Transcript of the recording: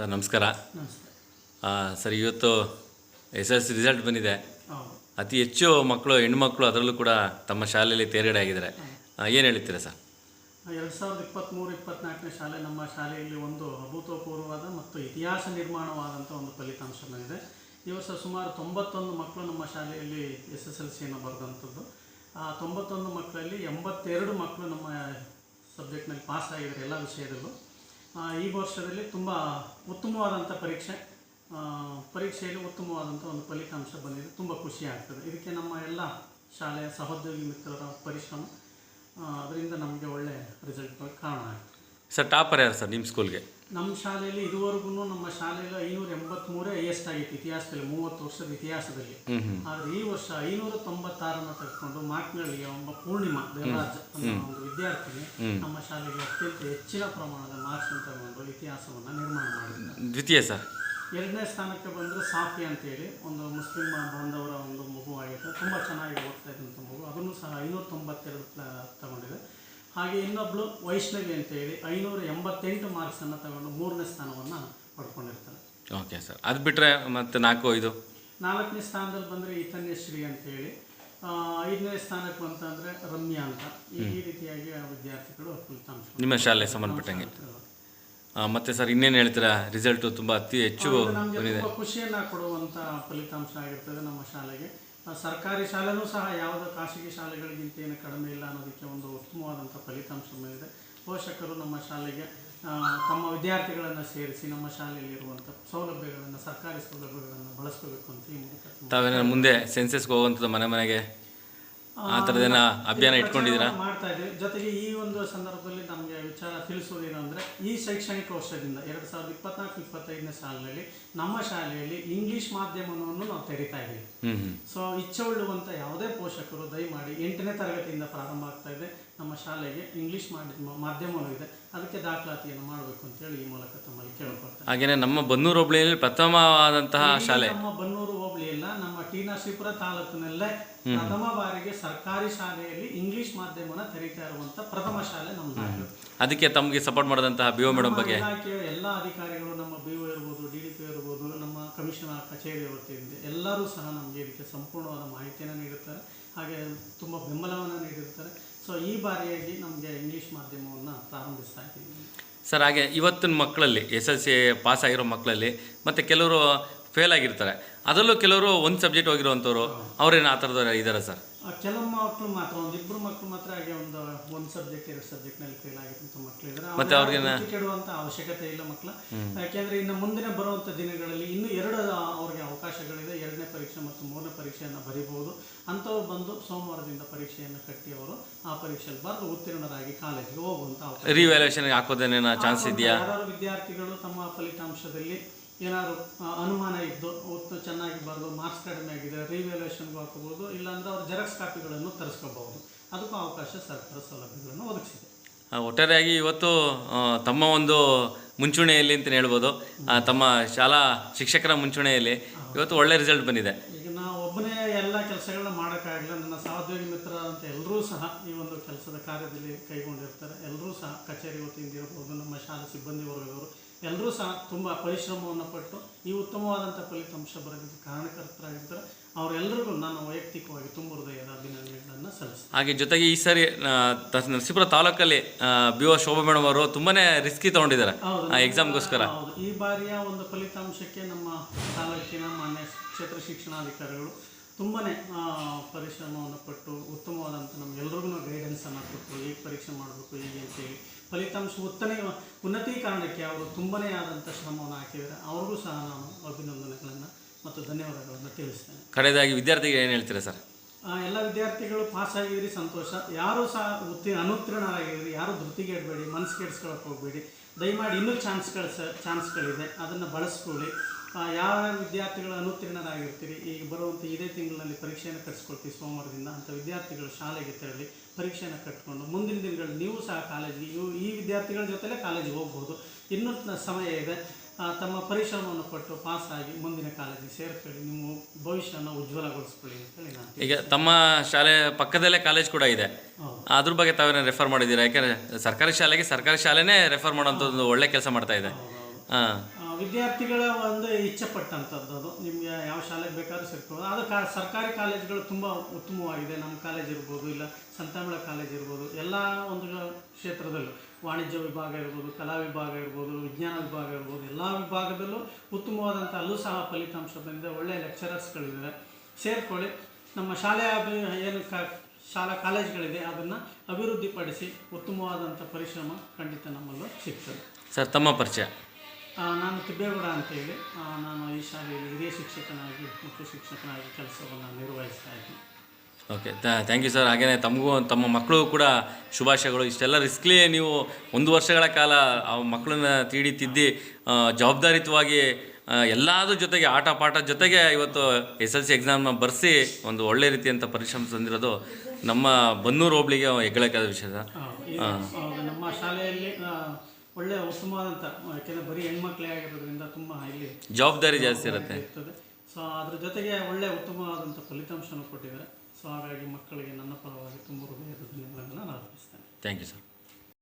Sir, ನಮಸ್ಕಾರ. Sir, ಇವತ್ತು S L C result ಬಂದಿದೆ. ಅತಿ ಹೆಚ್ಚು ಮಕ್ಕಳು, ಹೆಣ್ಮಕ್ಳು ಅದರಲ್ಲೂ ಕೂಡ ತಮ್ಮ ಶಾಲೆಯಲ್ಲಿ ತೇರ್ಗಡೆ ಆಗಿದ್ದಾರೆ. ಏನು ಹೇಳ್ತೀರಾ ಸರ್? ಎರಡು ಸಾವಿರದ ಇಪ್ಪತ್ತ್ಮೂರು ಇಪ್ಪತ್ತ್ನಾಲ್ಕನೇ ಶಾಲೆ ನಮ್ಮ ಶಾಲೆಯಲ್ಲಿ ಒಂದು ಅಭೂತಪೂರ್ವವಾದ ಮತ್ತು ಇತಿಹಾಸ ನಿರ್ಮಾಣವಾದಂಥ ಒಂದು ಫಲಿತಾಂಶ ಬಂದಿದೆ. ಈ ವರ್ಷ ಸುಮಾರು ತೊಂಬತ್ತೊಂದು ಮಕ್ಕಳು ನಮ್ಮ ಶಾಲೆಯಲ್ಲಿ ಎಸ್ ಎಸ್ ಎಲ್ ಸಿಯನ್ನು ಬರೆದಂಥದ್ದು. ಆ, ತೊಂಬತ್ತೊಂದು ಮಕ್ಕಳಲ್ಲಿ ಎಂಬತ್ತೆರಡು ಮಕ್ಕಳು ನಮ್ಮ ಸಬ್ಜೆಕ್ಟ್ನಲ್ಲಿ ಪಾಸ್ ಆಗಿದ್ದಾರೆ, ಎಲ್ಲ ವಿಷಯದಲ್ಲೂ. ಈ ವರ್ಷದಲ್ಲಿ ತುಂಬ ಉತ್ತಮವಾದಂಥ ಪರೀಕ್ಷೆ ಪರೀಕ್ಷೆಯಲ್ಲಿ ಉತ್ತಮವಾದಂಥ ಒಂದು ಫಲಿತಾಂಶ ಬಂದಿದೆ. ತುಂಬ ಖುಷಿ ಆಗ್ತದೆ. ಇದಕ್ಕೆ ನಮ್ಮ ಎಲ್ಲ ಶಾಲೆಯ ಸಹೋದ್ಯೋಗಿ ಮಿತ್ರರ ಪರಿಶ್ರಮ ಅದರಿಂದ ನಮಗೆ ಒಳ್ಳೆಯ ರಿಸಲ್ಟ್ ಕಾರಣ ಆಯಿತು ಸರ್, ಟಾಪರ್ ಯಾರು ಸರ್, ನಿಮ್ಮ ಸ್ಕೂಲ್ಗೆ ನಮ್ಮ ಶಾಲೆಯಲ್ಲಿ ಇದುವರೆಗೂ ನಮ್ಮ ಶಾಲೆಯಲ್ಲಿ ಐನೂರ ಎಂಬತ್ತ್ಮೂರೇ ಹೈಯೆಸ್ಟ್ ಆಗಿತ್ತು ಇತಿಹಾಸದಲ್ಲಿ ಮೂವತ್ತು ವರ್ಷದ ಇತಿಹಾಸದಲ್ಲಿ. ಆದರೆ ಈ ವರ್ಷ ಐನೂರ ತೊಂಬತ್ತಾರನ್ನು ತೆಗೆದುಕೊಂಡು ಮಾರ್ಕ್ಗಳಿಗೆ ಒಬ್ಬ ಪೂರ್ಣಿಮಾ ದೇವರಾಜ್ ಅನ್ನೋ ಒಂದು ವಿದ್ಯಾರ್ಥಿನಿ ನಮ್ಮ ಶಾಲೆಗೆ ಅತ್ಯಂತ ಹೆಚ್ಚಿನ ಪ್ರಮಾಣದ ಮಾರ್ಕ್ಸ್ ತಗೊಂಡು ಇತಿಹಾಸವನ್ನು ನಿರ್ಮಾಣ ಮಾಡಿದ್ದಾರೆ ದ್ವಿತೀಯ ಸರ್. ಎರಡನೇ ಸ್ಥಾನಕ್ಕೆ ಬಂದ್ರೆ ಸಾಫಿ ಅಂತೇಳಿ ಒಂದು ಮುಸ್ಲಿಂ ಬಾಂಧವರ ಒಂದು ಮಗು ಆಗಿದೆ ತುಂಬಾ ಚೆನ್ನಾಗಿ ಓದ್ತಾ ಇದ್ದಂತ ಮಗು. ಅದನ್ನು ಸಹ ಐನೂರ ತೊಂಬತ್ತೆರಡು ಪ್ಲ- ತಗೊಂಡಿದೆ ಹಾಗೆ ಇನ್ನೊಬ್ಳು ವೈಷ್ಣವಿ ಅಂತೇಳಿ ಐನೂರ ಎಂಬತ್ತೆಂಟು ಮಾರ್ಕ್ಸನ್ನು ತಗೊಂಡು ಮೂರನೇ ಸ್ಥಾನವನ್ನು ಪಡ್ಕೊಂಡಿರ್ತಾರೆ ಓಕೆ ಸರ್. ಅದು ಬಿಟ್ಟರೆ ಮತ್ತೆ ನಾಲ್ಕು ಐದು ನಾಲ್ಕನೇ ಸ್ಥಾನದಲ್ಲಿ ಬಂದರೆ ಈತನ್ಯಶ್ರೀ ಅಂತೇಳಿ. ಹೇಳಿ ಐದನೇ ಸ್ಥಾನಕ್ಕೆ ಬಂತಂದರೆ ರಮ್ಯಾ ಅಂತ. ಈ ರೀತಿಯಾಗಿ ವಿದ್ಯಾರ್ಥಿಗಳು ಫಲಿತಾಂಶ ನಿಮ್ಮ ಶಾಲೆ ಸಂಬಂಧಪಟ್ಟಂಗೆ. ಮತ್ತೆ ಸರ್ ಇನ್ನೇನು ಹೇಳ್ತೀರಾ? ರಿಸಲ್ಟು ತುಂಬಾ ಅತಿ ಹೆಚ್ಚು ನಮಗೆ ಖುಷಿಯನ್ನ ಕೊಡುವಂತ ಫಲಿತಾಂಶ ಆಗಿರ್ತದೆ ನಮ್ಮ ಶಾಲೆಗೆ. ಸರ್ಕಾರಿ ಶಾಲೆನೂ ಸಹ ಯಾವುದೇ ಖಾಸಗಿ ಶಾಲೆಗಳಿಗಿಂತ ಏನು ಕಡಿಮೆ ಇಲ್ಲ ಅನ್ನೋದಕ್ಕೆ ಒಂದು ಉತ್ತಮವಾದಂಥ ಫಲಿತಾಂಶ ಇದೆ. ಪೋಷಕರು ನಮ್ಮ ಶಾಲೆಗೆ ತಮ್ಮ ವಿದ್ಯಾರ್ಥಿಗಳನ್ನು ಸೇರಿಸಿ ನಮ್ಮ ಶಾಲೆಯಲ್ಲಿ ಇರುವಂಥ ಸೌಲಭ್ಯಗಳನ್ನು, ಸರ್ಕಾರಿ ಸೌಲಭ್ಯಗಳನ್ನು ಬಳಸ್ಕೋಬೇಕು ಅಂತ ಈ ಮೂಲಕ ಮುಂದೆ ಸೆನ್ಸಸ್ಗೆ ಹೋಗುವಂಥದ್ದು ಮನೆ ಮನೆಗೆ ಆ ಅಭಿಯಾನ ಇಟ್ಕೊಂಡಿದ್ದೀರಾ? ಮಾಡ್ತಾ ಇದ್ದೀವಿ. ಜೊತೆಗೆ ಈ ಒಂದು ಸಂದರ್ಭದಲ್ಲಿ ನಮಗೆ ವಿಚಾರ ತಿಳಿಸೋದೇನು ಅಂದರೆ ಈ ಶೈಕ್ಷಣಿಕ ವರ್ಷದಿಂದ ಎರಡು ಸಾವಿರದ ಇಪ್ಪತ್ನಾಲ್ಕು ಇಪ್ಪತ್ತೈದನೇ ಸಾಲಿನಲ್ಲಿ ನಮ್ಮ ಶಾಲೆಯಲ್ಲಿ ಇಂಗ್ಲಿಷ್ ಮಾಧ್ಯಮವನ್ನು ನಾವು ತೆರಿತಾ ಇದ್ದೀವಿ. ಸೊ ಇಚ್ಛೆ ಉಳ್ಳುವಂಥ ಯಾವುದೇ ಪೋಷಕರು ದಯಮಾಡಿ ಎಂಟನೇ ತರಗತಿಯಿಂದ ಪ್ರಾರಂಭ ಆಗ್ತಾ ಇದೆ. ನಮ್ಮ ಶಾಲೆಗೆ ಇಂಗ್ಲಿಷ್ ಮಾಧ್ಯಮ ಮಾಧ್ಯಮವೂ ಇದೆ. ಅದಕ್ಕೆ ದಾಖಲಾತಿಯನ್ನು ಮಾಡಬೇಕು ಅಂತೇಳಿ ಈ ಮೂಲಕ ತಮ್ಮಲ್ಲಿ ಕೇಳ್ಕೊಳ್ತಾರೆ ಹಾಗೆಯೇ ನಮ್ಮ ಬನ್ನೂರು ಹೋಬಳಿಯಲ್ಲಿ ಪ್ರಥಮವಾದಂತಹ ಶಾಲೆ. ನಮ್ಮ ಬನ್ನೂರು ಹೋಬಳಿಯಲ್ಲ ನಮ್ಮ ಟಿ ನರಸೀಪುರ ತಾಲೂಕಿನಲ್ಲೇ ಪ್ರಥಮ ಬಾರಿಗೆ ಸರ್ಕಾರಿ ಶಾಲೆಯಲ್ಲಿ ಇಂಗ್ಲಿಷ್ ಮಾಧ್ಯಮನ ತೆರೀತಾ ಇರುವಂತ ಪ್ರಥಮ ಶಾಲೆ ನಮ್ದು ಅದಕ್ಕೆ ತಮಗೆ ಸಪೋರ್ಟ್ ಮಾಡಿದಂತಹ ಬಿ ಒ ಮೇಡಮ್ ಬಗ್ಗೆ? ಇಲಾಖೆಯ ಎಲ್ಲ ಅಧಿಕಾರಿಗಳು ನಮ್ಮ ಬಿಒ ಒ ಇರ್ಬೋದು ಡಿ ಡಿ ಪಿ ಇರ್ಬೋದು ನಮ್ಮ ಕಮಿಷನರ್ ಕಚೇರಿ ವತಿಯಿಂದ ಎಲ್ಲರೂ ಸಹ ನಮಗೆ ಇದಕ್ಕೆ ಸಂಪೂರ್ಣವಾದ ಮಾಹಿತಿಯನ್ನು ನೀಡುತ್ತಾರೆ. ಹಾಗೆ ತುಂಬ ಬೆಂಬಲವನ್ನು ನೀಡಿರ್ತಾರೆ ಸೊ ಈ ಬಾರಿಯಾಗಿ ನಮಗೆ ಇಂಗ್ಲಿಷ್ ಮಾಧ್ಯಮವನ್ನು ಪ್ರಾರಂಭಿಸ್ತಾ ಇದ್ದೀವಿ. ಸರ್ ಹಾಗೆ ಇವತ್ತಿನ ಮಕ್ಕಳಲ್ಲಿ ಎಸ್ ಎಲ್ ಸಿ ಪಾಸ್ ಆಗಿರೋ ಮಕ್ಕಳಲ್ಲಿ ಮತ್ತು ಕೆಲವರು ಫೇಲ್ ಆಗಿರ್ತಾರೆ. ಅದರಲ್ಲೂ ಕೆಲವರು ಒಂದು ಸಬ್ಜೆಕ್ಟ್ ಹೋಗಿರುವಂಥವ್ರು ಅವ್ರೇನು ಆ ಥರದವ್ರು ಇದ್ದಾರೆ ಸರ್? ಕೆಲವು ಮಕ್ಕಳು ಮಾತ್ರ ಒಂದು ಇಬ್ಬರು ಮಕ್ಕಳು ಮಾತ್ರ ಹಾಗೆ ಒಂದು ಒಂದು ಸಬ್ಜೆಕ್ಟ್ ಎರಡು ಸಬ್ಜೆಕ್ಟ್ನಲ್ಲಿ ಫೇಲ್ ಆಗಿರುವಂಥ ಮಕ್ಕಳು ಇದ್ದಾರೆ ಅವ್ರಿಗೆ ಕೆಡುವಂಥ ಅವಶ್ಯಕತೆ ಇಲ್ಲ ಮಕ್ಕಳ ಯಾಕೆಂದ್ರೆ ಇನ್ನು ಮುಂದಿನ ಬರುವಂಥ ದಿನಗಳಲ್ಲಿ ಇನ್ನೂ ಎರಡು ಅವ್ರಿಗೆ ಅವಕಾಶಗಳಿದೆ. ಎರಡನೇ ಪರೀಕ್ಷೆ ಮತ್ತು ಮೂರನೇ ಪರೀಕ್ಷೆಯನ್ನು ಬರೀಬಹುದು. ಅಂಥವ್ರು ಬಂದು ಸೋಮವಾರದಿಂದ ಪರೀಕ್ಷೆಯನ್ನು ಕಟ್ಟಿ ಅವರು ಆ ಪರೀಕ್ಷೆಯಲ್ಲಿ ಬರೆದು ಉತ್ತೀರ್ಣರಾಗಿ ಕಾಲೇಜಿಗೆ ಹೋಗುವಂಥ ರಿವ್ಯಾಲ್ಯೂಷನ್ಗೆ ಹಾಕೋದೇನೇನೋ ಚಾನ್ಸ್ ಇದೆಯಾ? ಯಾರು ವಿದ್ಯಾರ್ಥಿಗಳು ತಮ್ಮ ಫಲಿತಾಂಶದಲ್ಲಿ ಏನಾದ್ರು ಅನುಮಾನ ಇದ್ದು ಒತ್ತು ಚೆನ್ನಾಗಿ ಬರೆದು ಮಾರ್ಕ್ಸ್ ಕಡಿಮೆ ಆಗಿದೆ ರಿವ್ಯಾಲ್ಯೂಷನ್ಗೂ ಹಾಕೋಬಹುದು ಇಲ್ಲಾಂದ್ರೆ ಅವ್ರು ಜೆರಾಕ್ಸ್ ಕಾಪಿಗಳನ್ನು ತರಿಸ್ಕೋಬಹುದು. ಅದಕ್ಕೂ ಅವಕಾಶ ಸರ್ಕಾರ ಸೌಲಭ್ಯಗಳನ್ನು ಒದಗಿಸಿದೆ. ಒಟ್ಟಾರೆಯಾಗಿ ಇವತ್ತು ತಮ್ಮ ಒಂದು ಮುಂಚೂಣಿಯಲ್ಲಿ ಅಂತ ಹೇಳ್ಬೋದು. ತಮ್ಮ ಶಾಲಾ ಶಿಕ್ಷಕರ ಮುಂಚೂಣಿಯಲ್ಲಿ ಇವತ್ತು ಒಳ್ಳೆ ರಿಸಲ್ಟ್ ಬಂದಿದೆ. ಈಗ ನಾವು ಒಬ್ಬನೇ ಎಲ್ಲ ಕೆಲಸಗಳನ್ನ ಮಾಡೋಕ್ಕಾಗಲಿಲ್ಲ ನನ್ನ ಸಹೋದ್ಯೋಗಿ ಮಿತ್ರ ಅಂತ ಎಲ್ಲರೂ ಸಹ ಈ ಒಂದು ಕೆಲಸದ ಕಾರ್ಯದಲ್ಲಿ ಕೈಗೊಂಡಿರ್ತಾರೆ. ಎಲ್ಲರೂ ಸಹ ಕಚೇರಿ ವತಿಯಿಂದ ಇರ್ಬೋದು ನಮ್ಮ ಶಾಲಾ ಸಿಬ್ಬಂದಿ ವರ್ಗದವರು. ಎಲ್ಲರೂ ಸಹ ತುಂಬ ಪರಿಶ್ರಮವನ್ನು ಪಟ್ಟು ಈ ಉತ್ತಮವಾದಂಥ ಫಲಿತಾಂಶ ಬರೋದಕ್ಕೆ ಕಾರಣಕರ್ತರಾಗಿರ್ತಾರೆ. ಅವರೆಲ್ಲರಿಗೂ ನಾನು ವೈಯಕ್ತಿಕವಾಗಿ ತುಂಬ ಹೃದಯದ ಅಭಿನಂದನೆಗಳನ್ನು ಸಲ್ಲಿಸ್ತೀನಿ. ಹಾಗೆ ಜೊತೆಗೆ ಈ ಸಾರಿ ನರಸೀಪುರ ತಾಲೂಕಲ್ಲಿ ಬಿ ಓ ಶೋಭಾ ಮೇಡಮ್ ಅವರು ತುಂಬಾ ರಿಸ್ಕಿ ತಗೊಂಡಿದ್ದಾರೆ. ಎಕ್ಸಾಮ್ಗೋಸ್ಕರ ಹೌದು ಈ ಬಾರಿಯ ಒಂದು ಫಲಿತಾಂಶಕ್ಕೆ ನಮ್ಮ ತಾಲೂಕಿನ ಮಾನ್ಯ ಕ್ಷೇತ್ರ ಶಿಕ್ಷಣಾಧಿಕಾರಿಗಳು ತುಂಬಾ ಪರಿಶ್ರಮವನ್ನು ಪಟ್ಟು ಉತ್ತಮವಾದಂಥ ನಮಗೆಲ್ರಿಗೂ ಗೈಡೆನ್ಸನ್ನು ಕೊಟ್ಟು ಹೇಗೆ ಪರೀಕ್ಷೆ ಮಾಡಬೇಕು ಹೀಗೆ ಅಂತೇಳಿ ಫಲಿತಾಂಶ ಉತ್ತನೆ ಉನ್ನತೀಕರಣಕ್ಕೆ ಅವರು ತುಂಬನೇ ಆದಂಥ ಶ್ರಮವನ್ನು ಹಾಕಿದರೆ ಅವ್ರಿಗೂ ಸಹ ನಾನು ಅಭಿನಂದನೆಗಳನ್ನು ಮತ್ತು ಧನ್ಯವಾದಗಳನ್ನು ತಿಳಿಸ್ತೇನೆ. ಕಡೆಯದಾಗಿ ವಿದ್ಯಾರ್ಥಿಗಳು ಏನು ಹೇಳ್ತೀರಾ ಸರ್? ಎಲ್ಲ ವಿದ್ಯಾರ್ಥಿಗಳು ಪಾಸ್ ಆಗಿದ್ರಿ ಸಂತೋಷ. ಯಾರು ಸಹ ಉತ್ತೀರ್ಣ ಅನುತ್ತೀರ್ಣರಾಗಿದ್ರಿ ಯಾರು ಧೃತಿಗೆಡಬೇಡಿ ಮನಸ್ಸು ಕೆಡಿಸ್ಕೊಳಕ್ಕೆ ಹೋಗಬೇಡಿ. ದಯಮಾಡಿ ಇನ್ನೂ ಚಾನ್ಸ್ಗಳು ಸ ಚಾನ್ಸ್ಗಳಿದೆ ಅದನ್ನು ಬಳಸ್ಕೊಳ್ಳಿ. ಯಾವ ವಿದ್ಯಾರ್ಥಿಗಳು ಅನುತ್ತೀರ್ಣರಾಗಿರ್ತೀರಿ? ಈಗ ಬರುವಂಥ ಇದೇ ತಿಂಗಳಲ್ಲಿ ಪರೀಕ್ಷೆಯನ್ನು ಕಟ್ಸ್ಕೊಳ್ತೀವಿ ಸೋಮವಾರದಿಂದ. ಅಂಥ ವಿದ್ಯಾರ್ಥಿಗಳು ಶಾಲೆಗೆ ತೆರಳಿ ಪರೀಕ್ಷೆಯನ್ನು ಕಟ್ಕೊಂಡು ಮುಂದಿನ ದಿನಗಳಲ್ಲಿ ನೀವು ಸಹ ಕಾಲೇಜಿಗೆ ಇವು ಈ ವಿದ್ಯಾರ್ಥಿಗಳ ಜೊತೆಲೇ ಕಾಲೇಜಿಗೆ ಹೋಗ್ಬೋದು. ಇನ್ನೂ ಸಮಯ ಇದೆ. ತಮ್ಮ ಪರಿಶ್ರಮವನ್ನು ಕೊಟ್ಟು ಪಾಸ್ ಆಗಿ ಮುಂದಿನ ಕಾಲೇಜಿಗೆ ಸೇರ್ಕೊಳ್ಳಿ. ನಿಮ್ಮ ಭವಿಷ್ಯವನ್ನು ಉಜ್ವಲಗೊಳಿಸ್ಕೊಳ್ಳಿ ಅಂತೇಳಿ ನಾನು ಈಗ ತಮ್ಮ ಶಾಲೆ ಪಕ್ಕದಲ್ಲೇ ಕಾಲೇಜ್ ಕೂಡ ಇದೆ. ಅದ್ರ ಬಗ್ಗೆ ತಾವೇನೋ ರೆಫರ್ ಮಾಡಿದ್ದೀರಾ? ಯಾಕೆಂದರೆ ಸರ್ಕಾರಿ ಶಾಲೆಗೆ ಸರ್ಕಾರಿ ಶಾಲೆನೇ ರೆಫರ್ ಮಾಡೋಂಥದ್ದು ಒಳ್ಳೆ ಕೆಲಸ ಮಾಡ್ತಾ ಇದೆ. ಹಾಂ. ಆ, ವಿದ್ಯಾರ್ಥಿಗಳ ಒಂದು ಇಚ್ಛೆ ಪಟ್ಟಂಥದ್ದು ಅದು. ನಿಮಗೆ ಯಾವ ಶಾಲೆಗೆ ಬೇಕಾದ್ರೂ ಸೇರ್ಕೋಬೋದು ಅದು ಕಾ, ಸರ್ಕಾರಿ ಕಾಲೇಜುಗಳು ತುಂಬ ಉತ್ತಮವಾಗಿದೆ. ನಮ್ಮ ಕಾಲೇಜ್ ಇರ್ಬೋದು, ಇಲ್ಲ ಸಂತಾಮಳ ಕಾಲೇಜ್ ಇರ್ಬೋದು, ಎಲ್ಲ ಒಂದು ಕ್ಷೇತ್ರದಲ್ಲೂ. ವಾಣಿಜ್ಯ ವಿಭಾಗ ಇರ್ಬೋದು, ಕಲಾ ವಿಭಾಗ ಇರ್ಬೋದು, ವಿಜ್ಞಾನ ವಿಭಾಗ ಇರ್ಬೋದು, ಎಲ್ಲ ವಿಭಾಗದಲ್ಲೂ ಉತ್ತಮವಾದಂಥ ಅಲ್ಲೂ ಸಹ ಫಲಿತಾಂಶ ಬಂದಿದೆ. ಒಳ್ಳೆಯ ಲೆಕ್ಚರರ್ಸ್ಗಳಿದ್ದಾರೆ ಸೇರ್ಕೊಳ್ಳಿ. ನಮ್ಮ ಶಾಲೆಯ ಅಭಿ, ಏನು ಕ, ಶಾಲಾ ಕಾಲೇಜ್ಗಳಿದೆ, ಅದನ್ನು ಅಭಿವೃದ್ಧಿಪಡಿಸಿ ಉತ್ತಮವಾದಂಥ ಪರಿಶ್ರಮ ಖಂಡಿತ ನಮ್ಮಲ್ಲೂ ಸಿಗ್ತದೆ. ಸರ್, ತಮ್ಮ ಪರಿಚಯ. ನಾನು ತಿಬ್ಬೇಗೌಡ ಅಂತೇಳಿ. ನಾನು ಈ ಶಾಲೆಯಲ್ಲಿ ಹಿರಿಯ ಶಿಕ್ಷಕನಾಗಿ ಮುಖ್ಯ ಶಿಕ್ಷಕನಾಗಿ ಕೆಲಸವನ್ನು ನಿರ್ವಹಿಸ್ತಾ ಇದ್ದೀನಿ. ಓಕೆ ಥ್ಯಾಂಕ್ ಯು ಸರ್ ಹಾಗೇ ತಮಗೂ ತಮ್ಮ ಮಕ್ಕಳು ಕೂಡ ಶುಭಾಶಯಗಳು. ಇಷ್ಟೆಲ್ಲ ರಿಸ್ಕ್ಲಿ ನೀವು ಒಂದು ವರ್ಷಗಳ ಕಾಲ ಆ ಮಕ್ಕಳನ್ನ ತೀಡಿ ತಿದ್ದಿ ಜವಾಬ್ದಾರಿತವಾಗಿ ಎಲ್ಲದ್ರ ಜೊತೆಗೆ ಆಟ ಪಾಠ ಜೊತೆಗೆ ಇವತ್ತು ಎಸ್ ಎಲ್ ಸಿ ಎಕ್ಸಾಮ್ನ ಬರೆಸಿ ಒಂದು ಒಳ್ಳೆ ರೀತಿಯಂಥ ಪರಿಶ್ರಮ ತಂದಿರೋದು ನಮ್ಮ ಬನ್ನೂರು ಹೋಬ್ಳಿಗೆ ಹೆಗ್ಗಳಕ್ಕಾದ ವಿಷಯ ಸರ್ ನಮ್ಮ ಶಾಲೆಯಲ್ಲಿ ಆ, ಒಳ್ಳೆಯ ಉತ್ತಮವಾದಂಥ ಯಾಕೆಂದರೆ ಬರೀ ಹೆಣ್ಮಕ್ಳೇ ಆಗಿರೋದ್ರಿಂದ ತುಂಬ ಇಲ್ಲಿ ಜವಾಬ್ದಾರಿ ಜಾಸ್ತಿ ಇರುತ್ತೆ. ಇರ್ತದೆ. ಸೊ ಅದ್ರ ಜೊತೆಗೆ ಒಳ್ಳೆಯ ಉತ್ತಮವಾದಂಥ ಫಲಿತಾಂಶನೂ ಕೊಟ್ಟಿದ್ದಾರೆ. ಸೊ ಹಾಗಾಗಿ ಮಕ್ಕಳಿಗೆ ನನ್ನ ಪರವಾಗಿ ತುಂಬ ಹೃದಯದ ಧನ್ಯವಾದಗಳನ್ನು ನಾನು ಅರ್ಪಿಸ್ತೇನೆ. Thank you sir